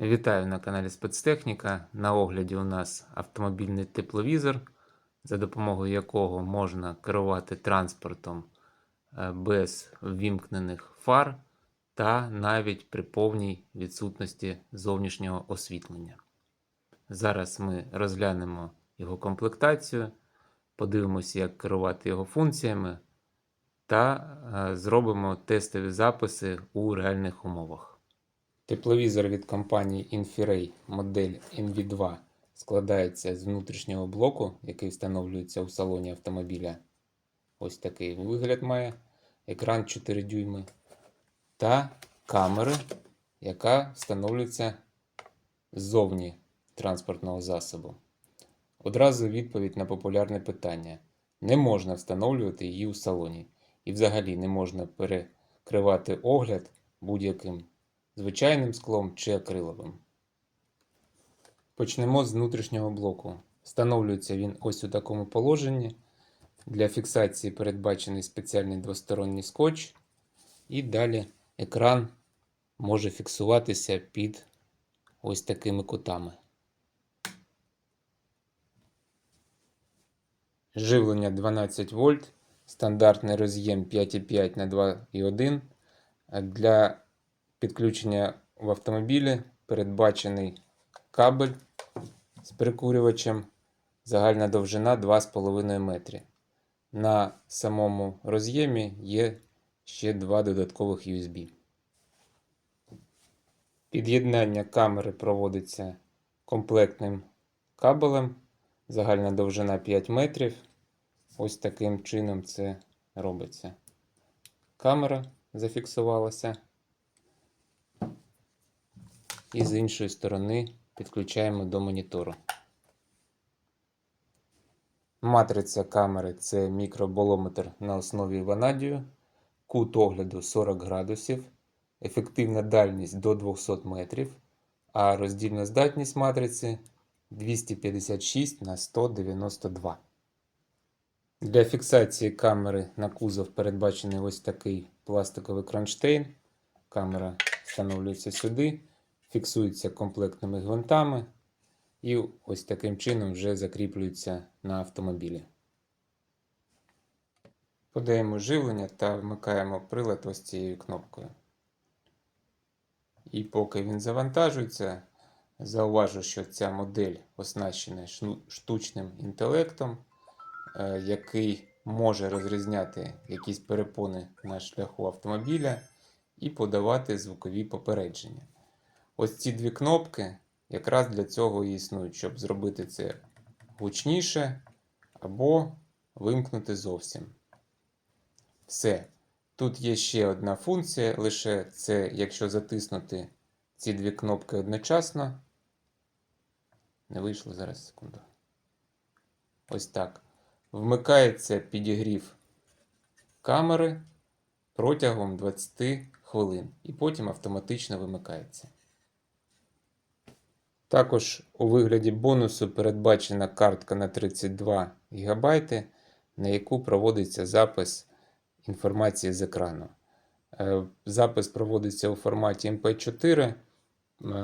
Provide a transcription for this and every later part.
Вітаю на каналі Спецтехніка. На огляді у нас автомобільний тепловізор, за допомогою якого можна керувати транспортом е, без ввімкнених фар та навіть при повній відсутності зовнішнього освітлення. Зараз ми розглянемо його комплектацію, подивимося, як керувати його функціями та е, зробимо тестові записи у реальних умовах. Тепловізор від компанії Infiray модель NV2 складається з внутрішнього блоку, який встановлюється у салоні автомобіля. Ось такий вигляд має. Екран 4 дюйми. Та камери, яка встановлюється ззовні транспортного засобу. Одразу відповідь на популярне питання: не можна встановлювати її у салоні. І взагалі не можна перекривати огляд будь-яким звичайним склом чи акриловим. Почнемо з внутрішнього блоку. Встановлюється він ось у такому положенні. Для фіксації передбачений спеціальний двосторонній скотч, і далі екран може фіксуватися під ось такими кутами. Живлення 12 вольт, стандартний роз'єм 5,5 на 2,1. Для підключення в автомобілі передбачений кабель з прикурювачем, загальна довжина 2,5 метри. На самому роз'ємі є ще два додаткових USB. Під'єднання камери проводиться комплектним кабелем, загальна довжина 5 метрів. Ось таким чином це робиться. Камера зафіксувалася. І з іншої сторони підключаємо до монітору. Матриця камери це мікроболометр на основі ванадію, кут огляду 40 градусів, ефективна дальність до 200 метрів, а роздільна здатність матриці 256 на 192. Для фіксації камери на кузов передбачений ось такий пластиковий кронштейн. Камера встановлюється сюди фіксується комплектними гвинтами і ось таким чином вже закріплюється на автомобілі. Подаємо живлення та вмикаємо прилад ось цією кнопкою. І поки він завантажується, зауважу, що ця модель оснащена штучним інтелектом, е, який може розрізняти якісь перепони на шляху автомобіля і подавати звукові попередження. Ось ці дві кнопки якраз для цього і існують, щоб зробити це гучніше або вимкнути зовсім. Все. Тут є ще одна функція, лише це, якщо затиснути ці дві кнопки одночасно. Не вийшло зараз секунду. Ось так. Вмикається підігрів камери протягом 20 хвилин, і потім автоматично вимикається. Також у вигляді бонусу передбачена картка на 32 ГБ, на яку проводиться запис інформації з екрану. Е, запис проводиться у форматі MP4. Е,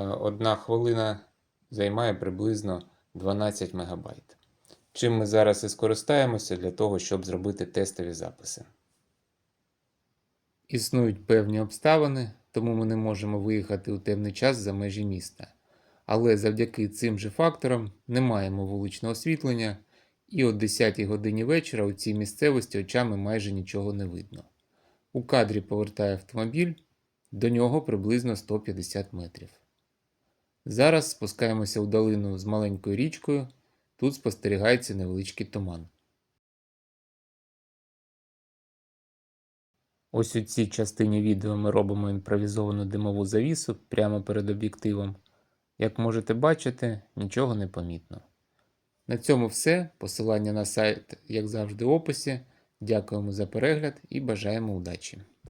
одна хвилина займає приблизно 12 МБ. Чим ми зараз і скористаємося для того, щоб зробити тестові записи. Існують певні обставини, тому ми не можемо виїхати у темний час за межі міста. Але завдяки цим же факторам не маємо вуличного освітлення, і о 10 годині вечора у цій місцевості очами майже нічого не видно. У кадрі повертає автомобіль, до нього приблизно 150 метрів. Зараз спускаємося у долину з маленькою річкою, тут спостерігається невеличкий туман. Ось у цій частині відео ми робимо імпровізовану димову завісу прямо перед об'єктивом. Як можете бачити, нічого не помітно. На цьому все. Посилання на сайт, як завжди, в описі. Дякуємо за перегляд і бажаємо удачі!